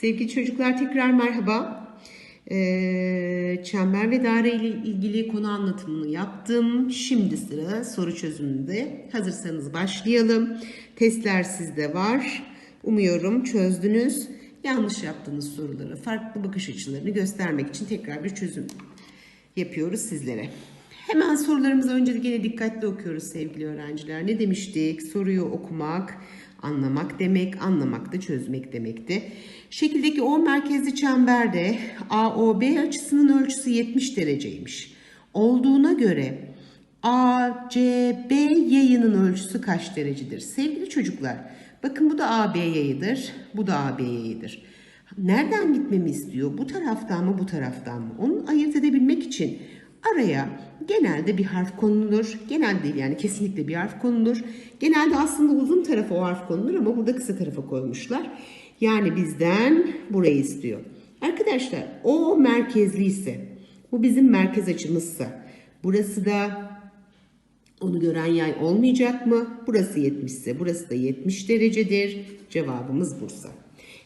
Sevgili çocuklar tekrar merhaba. Ee, çember ve daire ile ilgili konu anlatımını yaptım. Şimdi sıra soru çözümünde. Hazırsanız başlayalım. Testler sizde var. Umuyorum çözdünüz. Yanlış yaptığınız soruları, farklı bakış açılarını göstermek için tekrar bir çözüm yapıyoruz sizlere. Hemen sorularımızı önce gene dikkatli okuyoruz sevgili öğrenciler. Ne demiştik? Soruyu okumak, anlamak demek, anlamak da çözmek demekti. Şekildeki O merkezli çemberde AOB açısının ölçüsü 70 dereceymiş. Olduğuna göre ACB yayının ölçüsü kaç derecedir? Sevgili çocuklar, bakın bu da AB yayıdır, bu da AB yayıdır. Nereden gitmemi istiyor? Bu taraftan mı, bu taraftan mı? Onu ayırt edebilmek için araya genelde bir harf konulur. Genelde değil yani kesinlikle bir harf konulur. Genelde aslında uzun tarafa o harf konulur ama burada kısa tarafa koymuşlar. Yani bizden burayı istiyor. Arkadaşlar o merkezli ise bu bizim merkez açımızsa burası da onu gören yay olmayacak mı? Burası 70 ise burası da 70 derecedir. Cevabımız Bursa.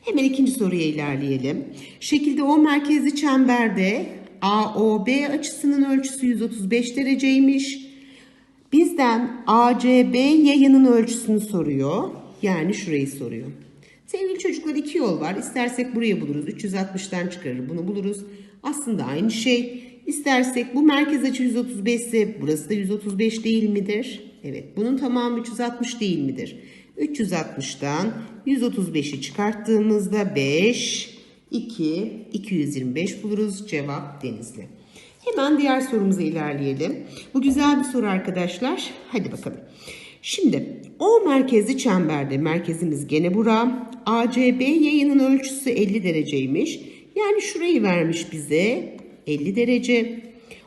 Hemen ikinci soruya ilerleyelim. Şekilde O merkezli çemberde AOB açısının ölçüsü 135 dereceymiş. Bizden ACB yayının ölçüsünü soruyor. Yani şurayı soruyor. Sevgili çocuklar iki yol var. İstersek burayı buluruz. 360'tan çıkarır bunu buluruz. Aslında aynı şey. İstersek bu merkez açı 135 ise burası da 135 değil midir? Evet bunun tamamı 360 değil midir? 360'dan 135'i çıkarttığımızda 5, 2, 225 buluruz. Cevap Denizli. Hemen diğer sorumuza ilerleyelim. Bu güzel bir soru arkadaşlar. Hadi bakalım. Şimdi O merkezli çemberde merkezimiz gene bura. ACB yayının ölçüsü 50 dereceymiş. Yani şurayı vermiş bize 50 derece.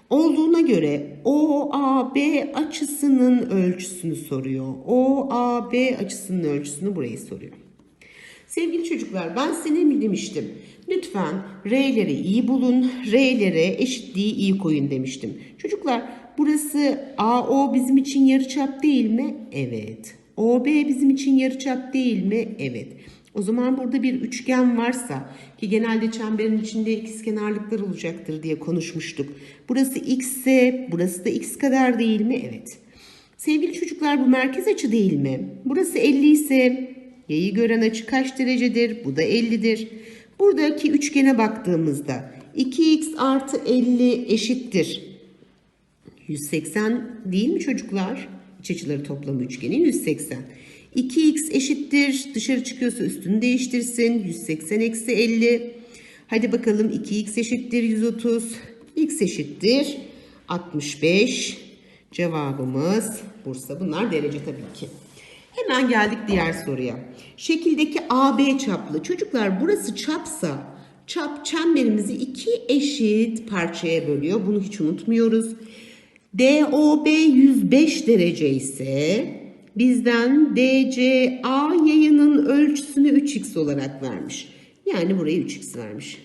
Olduğuna göre OAB açısının ölçüsünü soruyor. OAB açısının ölçüsünü burayı soruyor. Sevgili çocuklar ben size ne demiştim? Lütfen R'leri iyi bulun, R'lere eşitliği iyi koyun demiştim. Çocuklar burası AO bizim için yarıçap değil mi? Evet. OB bizim için yarıçap değil mi? Evet. O zaman burada bir üçgen varsa ki genelde çemberin içinde ikizkenarlıklar olacaktır diye konuşmuştuk. Burası x ise burası da x kadar değil mi? Evet. Sevgili çocuklar bu merkez açı değil mi? Burası 50 ise yayı gören açı kaç derecedir? Bu da 50'dir. Buradaki üçgene baktığımızda 2x artı 50 eşittir. 180 değil mi çocuklar? İç açıları toplamı üçgenin 180. 2x eşittir. Dışarı çıkıyorsa üstünü değiştirsin. 180 eksi 50. Hadi bakalım 2x eşittir 130. x eşittir 65. Cevabımız Bursa. Bunlar derece tabii ki. Hemen geldik diğer soruya. Şekildeki AB çaplı. Çocuklar burası çapsa çap çemberimizi iki eşit parçaya bölüyor. Bunu hiç unutmuyoruz. DOB 105 derece ise bizden DCA yayının ölçüsünü 3x olarak vermiş. Yani burayı 3x vermiş.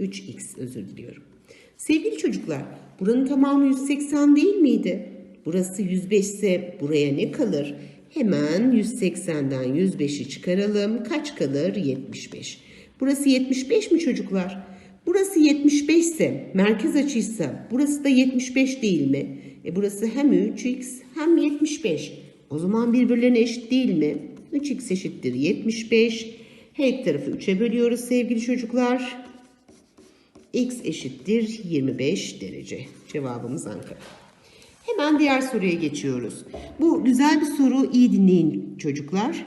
3x özür diliyorum. Sevgili çocuklar buranın tamamı 180 değil miydi? Burası 105 ise buraya ne kalır? Hemen 180'den 105'i çıkaralım. Kaç kalır? 75. Burası 75 mi çocuklar? Burası 75 ise merkez açıysa burası da 75 değil mi? E burası hem 3x hem 75. O zaman birbirlerine eşit değil mi? 3x eşittir 75. Her tarafı 3'e bölüyoruz sevgili çocuklar. x eşittir 25 derece. Cevabımız Ankara. Hemen diğer soruya geçiyoruz. Bu güzel bir soru. İyi dinleyin çocuklar.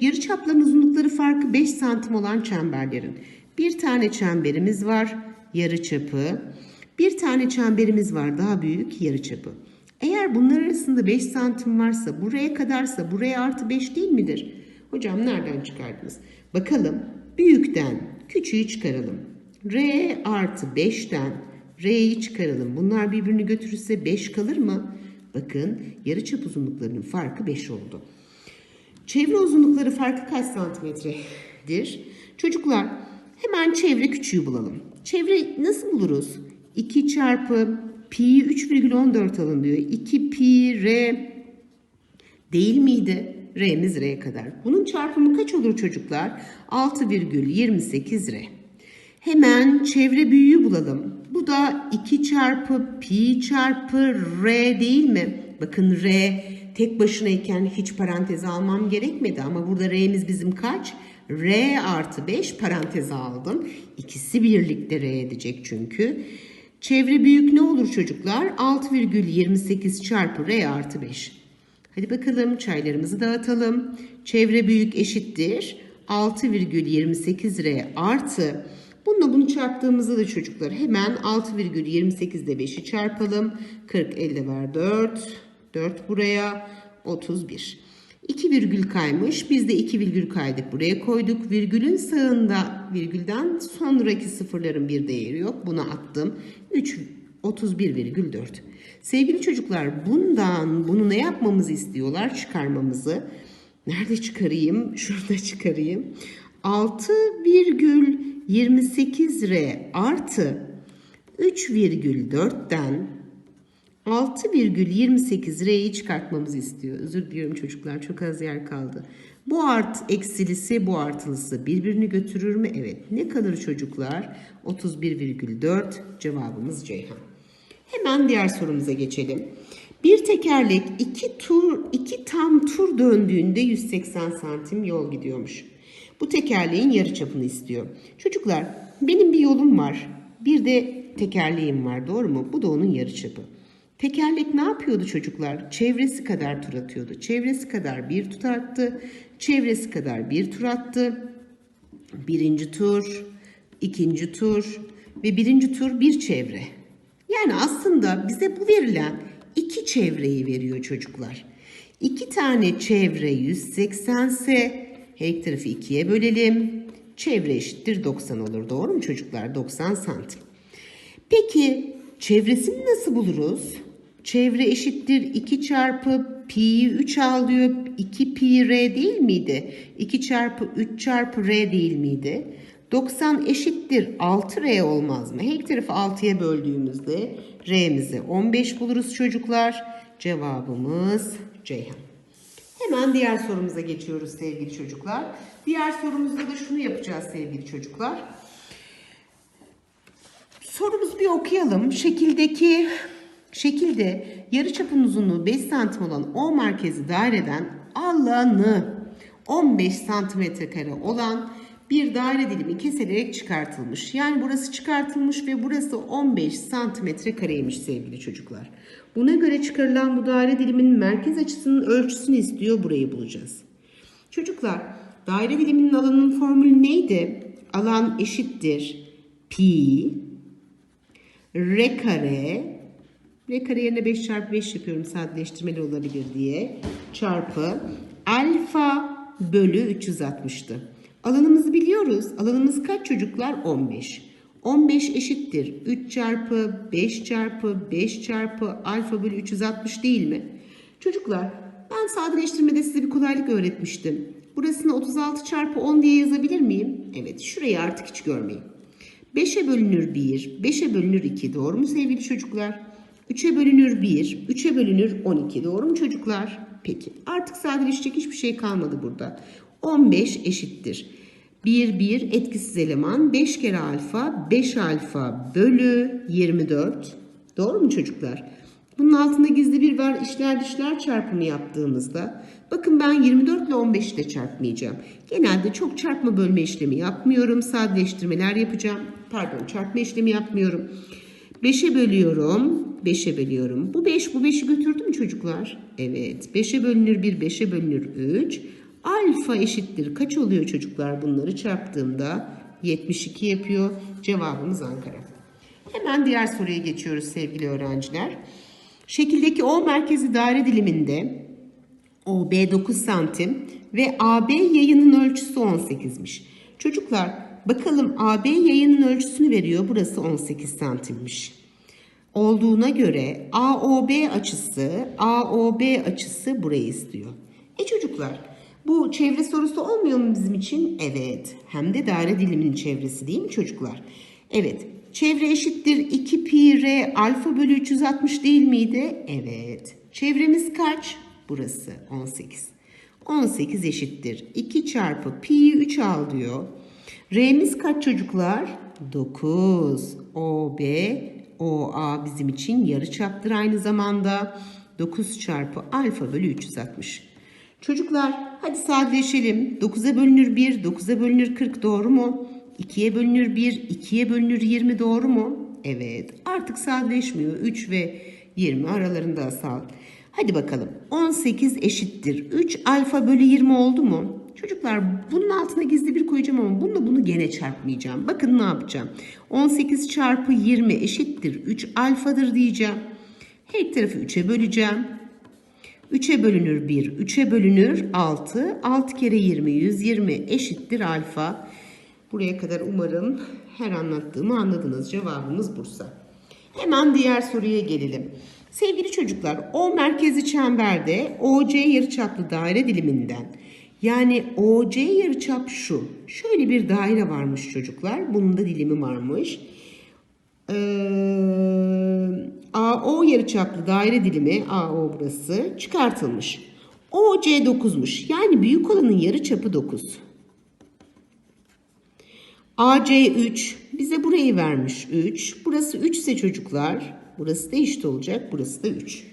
Yarı çapların uzunlukları farkı 5 santim olan çemberlerin. Bir tane çemberimiz var. Yarı çapı. Bir tane çemberimiz var. Daha büyük yarı çapı. Eğer bunlar arasında 5 santim varsa buraya kadarsa buraya artı 5 değil midir? Hocam nereden çıkardınız? Bakalım. Büyükten küçüğü çıkaralım. R artı 5'ten R'yi çıkaralım. Bunlar birbirini götürürse 5 kalır mı? Bakın yarıçap uzunluklarının farkı 5 oldu. Çevre uzunlukları farkı kaç santimetredir? Çocuklar hemen çevre küçüğü bulalım. Çevre nasıl buluruz? 2 çarpı pi 3,14 alın diyor. 2 pi r değil miydi? R'miz R kadar. Bunun çarpımı kaç olur çocuklar? 6,28 R. Hemen çevre büyüğü bulalım. Bu da 2 çarpı pi çarpı R değil mi? Bakın R tek başınayken hiç paranteze almam gerekmedi ama burada R'miz bizim kaç? R artı 5 paranteze aldım. İkisi birlikte R edecek çünkü. Çevre büyük ne olur çocuklar? 6,28 çarpı R artı 5. Hadi bakalım çaylarımızı dağıtalım. Çevre büyük eşittir. 6,28 R artı. Bununla bunu çarptığımızda da çocuklar hemen 6.28 6,28'de 5'i çarpalım. 40 50 var 4. 4 buraya 31. 2 virgül kaymış. Biz de 2 virgül kaydık. Buraya koyduk. Virgülün sağında virgülden sonraki sıfırların bir değeri yok. Buna attım. 3 31,4. Sevgili çocuklar bundan bunu ne yapmamızı istiyorlar? Çıkarmamızı. Nerede çıkarayım? Şurada çıkarayım. 6 virgül 28R artı 3,4'ten 6,28R'yi çıkartmamızı istiyor. Özür diliyorum çocuklar çok az yer kaldı. Bu art eksilisi bu artılısı birbirini götürür mü? Evet. Ne kalır çocuklar? 31,4 cevabımız Ceyhan. Hemen diğer sorumuza geçelim. Bir tekerlek iki tur iki tam tur döndüğünde 180 santim yol gidiyormuş. Bu tekerleğin yarıçapını istiyor. Çocuklar benim bir yolum var. Bir de tekerleğim var doğru mu? Bu da onun yarıçapı. Tekerlek ne yapıyordu çocuklar? Çevresi kadar tur atıyordu. Çevresi kadar bir tur attı. Çevresi kadar bir tur attı. Birinci tur, ikinci tur ve birinci tur bir çevre. Yani aslında bize bu verilen iki çevreyi veriyor çocuklar. İki tane çevre 180 ise her tarafı ikiye bölelim. Çevre eşittir 90 olur. Doğru mu çocuklar? 90 santim. Peki çevresini nasıl buluruz? Çevre eşittir 2 çarpı pi'yi 3 alıyor. 2 pi r değil miydi? 2 çarpı 3 çarpı r değil miydi? 90 eşittir 6 r olmaz mı? Her iki tarafı 6'ya böldüğümüzde r'mizi 15 buluruz çocuklar. Cevabımız Ceyhan. Hemen diğer sorumuza geçiyoruz sevgili çocuklar. Diğer sorumuzda da şunu yapacağız sevgili çocuklar. Sorumuzu bir okuyalım. Şekildeki şekilde yarıçapın uzunluğu 5 santim olan O merkezi daireden alanı 15 santimetre kare olan bir daire dilimi kesilerek çıkartılmış. Yani burası çıkartılmış ve burası 15 santimetre kareymiş sevgili çocuklar. Buna göre çıkarılan bu daire diliminin merkez açısının ölçüsünü istiyor. Burayı bulacağız. Çocuklar daire diliminin alanının formülü neydi? Alan eşittir pi r kare r kare yerine 5 çarpı 5 yapıyorum sadeleştirmeli olabilir diye çarpı alfa bölü 360'tı. Alanımızı biliyoruz. Alanımız kaç çocuklar? 15. 15 eşittir. 3 çarpı 5 çarpı 5 çarpı alfa bölü 360 değil mi? Çocuklar ben sadeleştirmede size bir kolaylık öğretmiştim. Burasını 36 çarpı 10 diye yazabilir miyim? Evet şurayı artık hiç görmeyin. 5'e bölünür 1, 5'e bölünür 2 doğru mu sevgili çocuklar? 3'e bölünür 1, 3'e bölünür 12 doğru mu çocuklar? Peki artık sadeleşecek hiçbir şey kalmadı burada. 15 eşittir. 1, 1 etkisiz eleman 5 kere alfa 5 alfa bölü 24. Doğru mu çocuklar? Bunun altında gizli bir var işler dışlar çarpımı yaptığımızda bakın ben 24 ile 15'i de çarpmayacağım. Genelde çok çarpma bölme işlemi yapmıyorum. Sadeleştirmeler yapacağım. Pardon çarpma işlemi yapmıyorum. 5'e bölüyorum. 5'e bölüyorum. Bu 5 bu 5'i götürdü mü çocuklar? Evet. 5'e bölünür 1 5'e bölünür 3. Alfa eşittir. Kaç oluyor çocuklar bunları çarptığımda? 72 yapıyor. Cevabımız Ankara. Hemen diğer soruya geçiyoruz sevgili öğrenciler. Şekildeki O merkezi daire diliminde OB 9 santim ve AB yayının ölçüsü 18'miş. Çocuklar bakalım AB yayının ölçüsünü veriyor. Burası 18 santimmiş. Olduğuna göre AOB açısı, AOB açısı burayı istiyor. E çocuklar bu çevre sorusu olmuyor mu bizim için? Evet. Hem de daire diliminin çevresi değil mi çocuklar? Evet. Çevre eşittir 2 pi r alfa bölü 360 değil miydi? Evet. Çevremiz kaç? Burası 18. 18 eşittir. 2 çarpı pi'yi 3 al diyor. R'miz kaç çocuklar? 9. OB, OA bizim için yarıçaptır aynı zamanda. 9 çarpı alfa bölü 360. Çocuklar hadi sadeleşelim. 9'a bölünür 1, 9'a bölünür 40 doğru mu? 2'ye bölünür 1, 2'ye bölünür 20 doğru mu? Evet artık sadeleşmiyor. 3 ve 20 aralarında asal. Hadi bakalım 18 eşittir. 3 alfa bölü 20 oldu mu? Çocuklar bunun altına gizli bir koyacağım ama bununla bunu gene çarpmayacağım. Bakın ne yapacağım. 18 çarpı 20 eşittir. 3 alfadır diyeceğim. Her tarafı 3'e böleceğim. 3'e bölünür 1, 3'e bölünür 6. 6 kere 20, 120 eşittir alfa. Buraya kadar umarım her anlattığımı anladınız. Cevabımız Bursa. Hemen diğer soruya gelelim. Sevgili çocuklar, O merkezi çemberde OC yarıçaplı daire diliminden yani OC yarıçap şu. Şöyle bir daire varmış çocuklar. Bunun da dilimi varmış. Ee, AO yarıçaplı daire dilimi AO burası çıkartılmış. OC 9'muş. Yani büyük olanın yarıçapı 9. AC 3 bize burayı vermiş 3. Burası 3 ise çocuklar burası da eşit olacak. Burası da 3.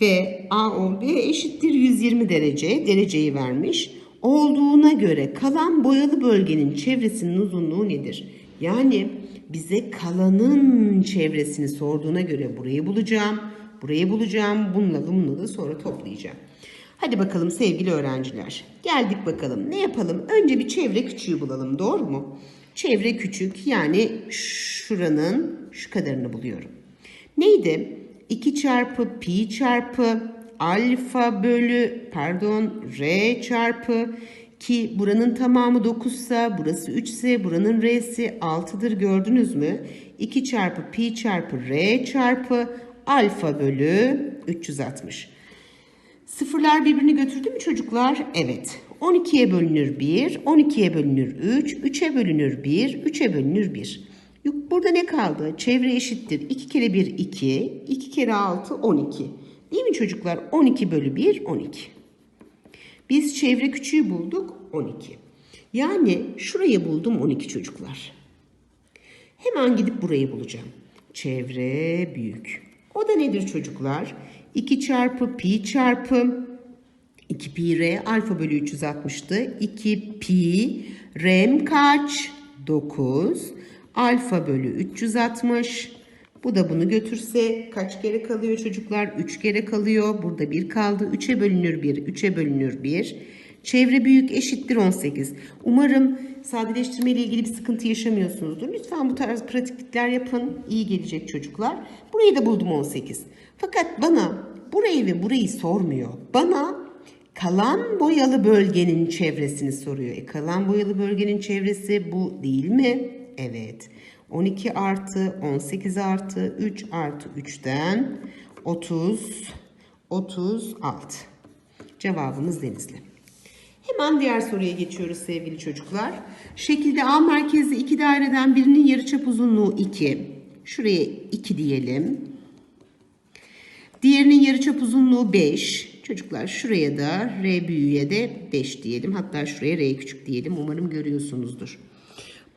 Ve AOB eşittir 120 derece dereceyi vermiş. Olduğuna göre kalan boyalı bölgenin çevresinin uzunluğu nedir? Yani bize kalanın çevresini sorduğuna göre burayı bulacağım. Burayı bulacağım. Bununla da bununla da sonra toplayacağım. Hadi bakalım sevgili öğrenciler. Geldik bakalım. Ne yapalım? Önce bir çevre küçüğü bulalım. Doğru mu? Çevre küçük yani şuranın şu kadarını buluyorum. Neydi? 2 çarpı pi çarpı alfa bölü pardon r çarpı ki buranın tamamı 9 ise burası 3 ise buranın r'si 6'dır gördünüz mü? 2 çarpı pi çarpı r çarpı alfa bölü 360. Sıfırlar birbirini götürdü mü çocuklar? Evet. 12'ye bölünür 1, 12'ye bölünür 3, 3'e bölünür 1, 3'e bölünür 1. Burada ne kaldı? Çevre eşittir. 2 kere 1 2, 2 kere 6 12. Değil mi çocuklar? 12 bölü 1 12. Biz çevre küçüğü bulduk 12. Yani şurayı buldum 12 çocuklar. Hemen gidip burayı bulacağım. Çevre büyük. O da nedir çocuklar? 2 çarpı pi çarpı 2 pi r alfa bölü 360'tı. 2 pi r'm kaç? 9. Alfa bölü 360. Bu da bunu götürse kaç kere kalıyor çocuklar? 3 kere kalıyor. Burada 1 kaldı. 3'e bölünür 1. 3'e bölünür 1. Çevre büyük eşittir 18. Umarım sadeleştirme ile ilgili bir sıkıntı yaşamıyorsunuzdur. Lütfen bu tarz pratiklikler yapın. İyi gelecek çocuklar. Burayı da buldum 18. Fakat bana burayı ve burayı sormuyor. Bana kalan boyalı bölgenin çevresini soruyor. E, kalan boyalı bölgenin çevresi bu değil mi? Evet. 12 artı 18 artı 3 artı 3'ten 30 36. Cevabımız Denizli. Hemen diğer soruya geçiyoruz sevgili çocuklar. Şekilde A merkezli iki daireden birinin yarıçap uzunluğu 2. Şuraya 2 diyelim. Diğerinin yarıçap uzunluğu 5. Çocuklar şuraya da R büyüğe de 5 diyelim. Hatta şuraya R küçük diyelim. Umarım görüyorsunuzdur.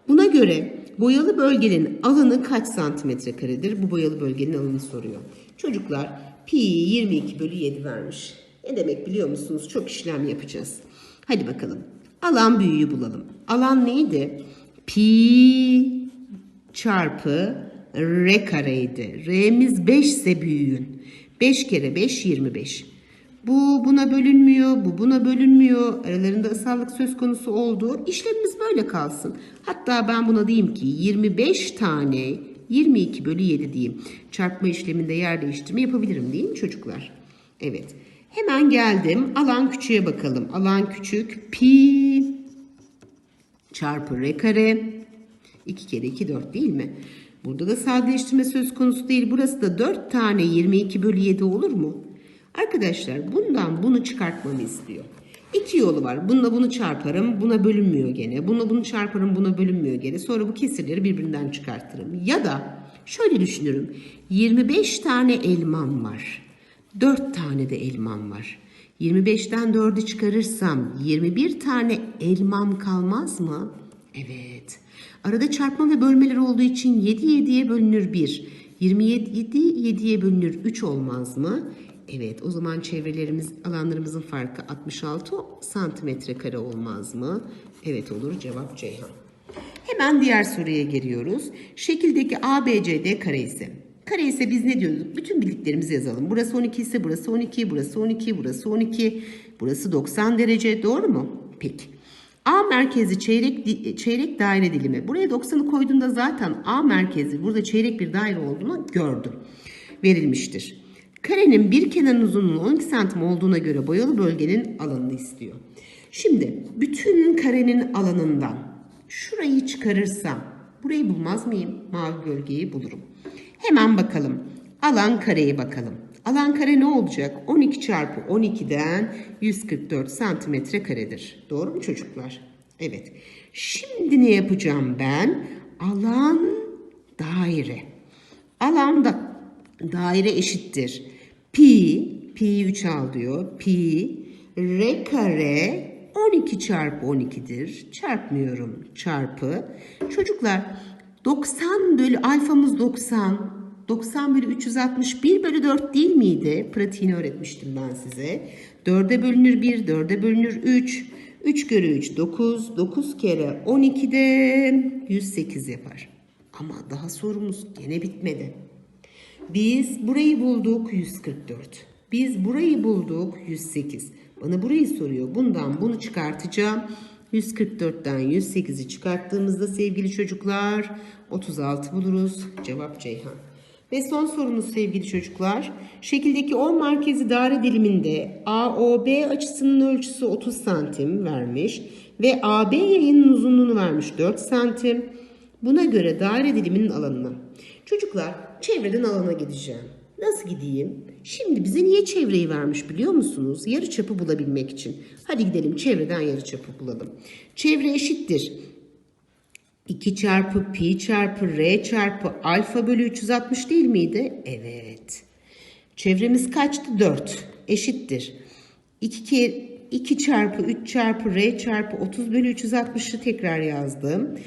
Buna göre boyalı bölgenin alanı kaç santimetre karedir? Bu boyalı bölgenin alanı soruyor. Çocuklar pi 22 bölü 7 vermiş. Ne demek biliyor musunuz? Çok işlem yapacağız. Hadi bakalım. Alan büyüğü bulalım. Alan neydi? Pi çarpı r kareydi. R'miz 5 ise büyüğün. 5 kere 5 25. Bu buna bölünmüyor, bu buna bölünmüyor. Aralarında ısallık söz konusu oldu. İşlemimiz böyle kalsın. Hatta ben buna diyeyim ki 25 tane 22 bölü 7 diyeyim. Çarpma işleminde yer değiştirme yapabilirim değil mi çocuklar? Evet. Hemen geldim. Alan küçüğe bakalım. Alan küçük pi çarpı r kare. 2 kere 2 4 değil mi? Burada da sadeleştirme söz konusu değil. Burası da 4 tane 22 bölü 7 olur mu? Arkadaşlar bundan bunu çıkartmamı istiyor. İki yolu var. Bununla bunu çarparım. Buna bölünmüyor gene. Bununla bunu çarparım. Buna bölünmüyor gene. Sonra bu kesirleri birbirinden çıkartırım. Ya da şöyle düşünürüm. 25 tane elmam var. 4 tane de elmam var. 25'ten 4'ü çıkarırsam 21 tane elmam kalmaz mı? Evet. Arada çarpma ve bölmeler olduğu için 7 7'ye bölünür 1. 27 7'ye bölünür 3 olmaz mı? Evet o zaman çevrelerimiz alanlarımızın farkı 66 santimetre kare olmaz mı? Evet olur cevap Ceyhan. Hemen diğer soruya geliyoruz. Şekildeki ABCD kare ise. Kare ise biz ne diyorduk? Bütün bildiklerimizi yazalım. Burası 12 ise burası 12, burası 12, burası 12, burası 90 derece. Doğru mu? Peki. A merkezi çeyrek çeyrek daire dilimi. Buraya 90'ı koyduğumda zaten A merkezi burada çeyrek bir daire olduğunu gördüm. Verilmiştir. Karenin bir kenarın uzunluğu 12 santim olduğuna göre boyalı bölgenin alanını istiyor. Şimdi bütün karenin alanından şurayı çıkarırsam burayı bulmaz mıyım? Mavi bölgeyi bulurum. Hemen bakalım. Alan kareye bakalım. Alan kare ne olacak? 12 çarpı 12'den 144 santimetre karedir. Doğru mu çocuklar? Evet. Şimdi ne yapacağım ben? Alan daire. Alanda daire eşittir. Pi, pi 3 al diyor. Pi, r kare 12 çarpı 12'dir. Çarpmıyorum. Çarpı. Çocuklar 90 bölü alfamız 90. 90 bölü 361 bölü 4 değil miydi? Pratiğini öğretmiştim ben size. 4'e bölünür 1, 4'e bölünür 3. 3 kere 3 9. 9 kere 12 de 108 yapar. Ama daha sorumuz gene bitmedi. Biz burayı bulduk 144. Biz burayı bulduk 108. Bana burayı soruyor. Bundan bunu çıkartacağım. 144'ten 108'i çıkarttığımızda sevgili çocuklar 36 buluruz. Cevap Ceyhan. Ve son sorumuz sevgili çocuklar. Şekildeki 10 merkezi daire diliminde AOB açısının ölçüsü 30 santim vermiş ve AB yayının uzunluğunu vermiş 4 santim. Buna göre daire diliminin alanına. Çocuklar çevreden alana gideceğim. Nasıl gideyim? Şimdi bize niye çevreyi vermiş biliyor musunuz? Yarı çapı bulabilmek için. Hadi gidelim çevreden yarı çapı bulalım. Çevre eşittir. 2 çarpı pi çarpı r çarpı alfa bölü 360 değil miydi? Evet. Çevremiz kaçtı? 4. Eşittir. 2 kere 2 çarpı 3 çarpı r çarpı 30 bölü 360'ı tekrar yazdım.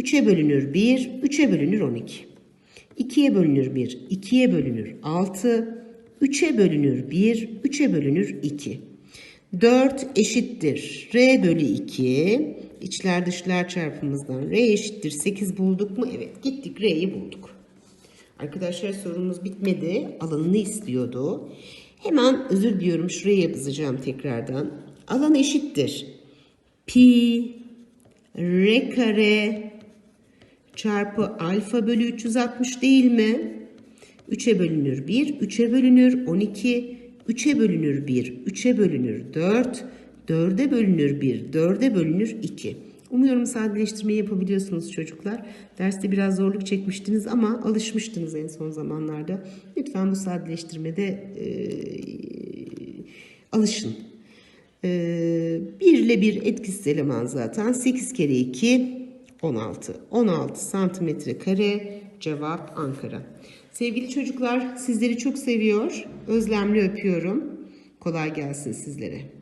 3'e bölünür 1, 3'e bölünür 12. 2'ye bölünür 1, 2'ye bölünür 6, 3'e bölünür 1, 3'e bölünür 2. 4 eşittir r bölü 2. İçler dışlar çarpımımızdan r eşittir 8 bulduk mu? Evet gittik r'yi bulduk. Arkadaşlar sorumuz bitmedi. Alanını istiyordu. Hemen özür diliyorum şuraya yazacağım tekrardan. Alan eşittir. Pi r kare çarpı alfa bölü 360 değil mi? 3'e bölünür 1, 3'e bölünür 12, 3'e bölünür 1, 3'e bölünür 4, 4'e bölünür 1, 4'e bölünür 2. Umuyorum sadeleştirmeyi yapabiliyorsunuz çocuklar. Derste biraz zorluk çekmiştiniz ama alışmıştınız en son zamanlarda. Lütfen bu sadeleştirmede e, alışın. E, 1 ile 1 etkisiz eleman zaten. 8 kere 2 16. 16 santimetre kare cevap Ankara. Sevgili çocuklar sizleri çok seviyor. Özlemli öpüyorum. Kolay gelsin sizlere.